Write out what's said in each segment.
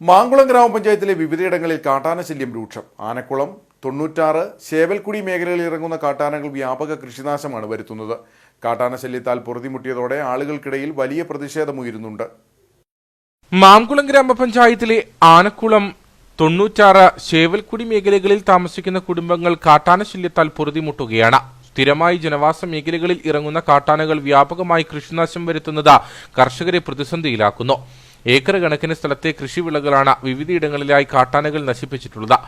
മാങ്കുളം ഗ്രാമപഞ്ചായത്തിലെ വിവിധയിടങ്ങളിൽ കാട്ടാന ശല്യം രൂക്ഷം. ആനക്കുളം തൊണ്ണൂറ്റാറ് ശേവൽക്കുടി മേഖലകളിൽ ഇറങ്ങുന്ന കാട്ടാനകൾ വ്യാപക കൃഷിനാശമാണ് വരുത്തുന്നത്. കാട്ടാന ശല്യത്താൽ പൊറുതിമുട്ടിയതോടെ ആളുകൾക്കിടയിൽ വലിയ പ്രതിഷേധമുയരുന്നുണ്ട് മാങ്കുളം ഗ്രാമപഞ്ചായത്തിലെ ആനക്കുളം തൊണ്ണൂറ്റാറ് ശേവൽക്കുടി മേഖലകളിൽ താമസിക്കുന്ന കുടുംബങ്ങൾ കാട്ടാനശല്യത്താൽ പൊറുതിമുട്ടുകയാണ്. സ്ഥിരമായി ജനവാസ മേഖലകളിൽ ഇറങ്ങുന്ന കാട്ടാനകൾ വ്യാപകമായി കൃഷിനാശം വരുത്തുന്നത് കർഷകരെ പ്രതിസന്ധിയിലാക്കുന്നു. ഏക്കർ കണക്കിന് സ്ഥലത്തെ കൃഷിവിളകളാണ് വിവിധയിടങ്ങളിലായി കാട്ടാനകൾ നശിപ്പിച്ചിട്ടുള്ളത്.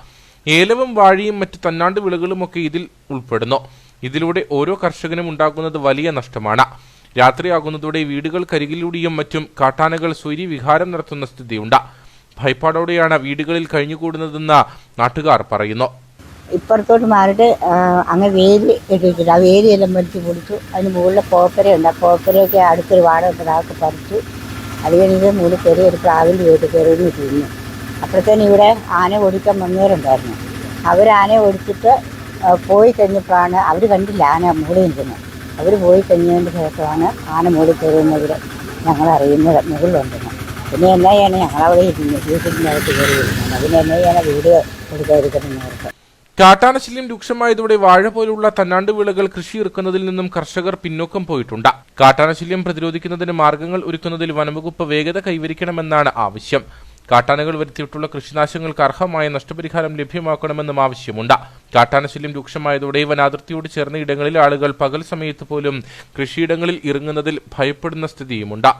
ഏലവും വാഴയും മറ്റ് തന്നാണ്ട് വിളകളുമൊക്കെ ഇതിൽ ഉൾപ്പെടുന്നു. ഇതിലൂടെ ഓരോ കർഷകനും ഉണ്ടാകുന്നത് വലിയ നഷ്ടമാണ്. രാത്രിയാകുന്നതോടെ വീടുകൾക്കരികിലൂടെയും മറ്റും കാട്ടാനകൾ സ്വൈര്യവിഹാരം നടത്തുന്ന സ്ഥിതിയുണ്ട്. ഭയപ്പാടോടെയാണ് വീടുകളിൽ കഴിഞ്ഞുകൂടുന്നതെന്ന് നാട്ടുകാർ പറയുന്നു. ഇപ്പുറത്തോട്ട് മാറിയിട്ട് അങ്ങ് വേലി ഇട്ടിട്ടില്ല ആ വേലിയെല്ലാം വലിച്ച് പൊടിച്ചു അതിന് മുകളിൽ കോപ്പരയുണ്ട് ആ കോപ്പരയൊക്കെ അടുത്തൊരു വാടക പറിച്ചു. അത് കഴിഞ്ഞിട്ട് മുകളിൽ കയറി ഒരു പ്രാവിന്റെ വീട്ടിൽ കയറി ഒന്ന് തിരിഞ്ഞു അപ്പോഴത്തേനും ഇവിടെ ആന ഓടിക്കാൻ വന്നവരുണ്ടായിരുന്നു. അവർ ആന ഓടിച്ചിട്ട് പോയി കഴിഞ്ഞപ്പോഴാണ് അവർ കണ്ടില്ല ആന മുകളിൽ നിൽക്കുന്നത് അവർ പോയി കഴിഞ്ഞതിന്റെ ശേഷമാണ് ആന മുകളിൽ കയറുന്നവർ ഞങ്ങൾ അറിയുന്നത് മുകളിലുണ്ടെന്ന്. പിന്നെ എന്നാ ചെയ്യാൻ ഞങ്ങളവിടെ ഇരുന്നു വീട്ടിന്റെ അകത്ത് കയറി ഇരുന്നു പിന്നെ എന്നാ ചെയ്യാൻ വീട് കൊടുക്കാതിരിക്കുന്നവർക്ക് കാട്ടാനശല്യം രൂക്ഷമായതോടെ വാഴ പോലുള്ള തന്നാണ്ട് വിളകൾ കൃഷി ഇറക്കുന്നതിൽ നിന്നും കർഷകർ പിന്നോക്കം പോയിട്ടുണ്ട്. കാട്ടാനശല്യം പ്രതിരോധിക്കുന്നതിന് മാർഗങ്ങൾ ഒരുക്കുന്നതിൽ വനംവകുപ്പ് വേഗത കൈവരിക്കണമെന്നാണ് ആവശ്യം. കാട്ടാനകൾ വരുത്തിയിട്ടുള്ള കൃഷിനാശങ്ങൾക്ക് അർഹമായ നഷ്ടപരിഹാരം ലഭ്യമാക്കണമെന്നും ആവശ്യമുണ്ട്. കാട്ടാനശല്യം രൂക്ഷമായതോടെ വനാതിർത്തിയോട് ചേർന്ന ഇടങ്ങളിൽ ആളുകൾ പകൽ സമയത്ത് പോലും കൃഷിയിടങ്ങളിൽ ഇറങ്ങുന്നതിൽ ഭയപ്പെടുന്ന സ്ഥിതിയുമുണ്ട്.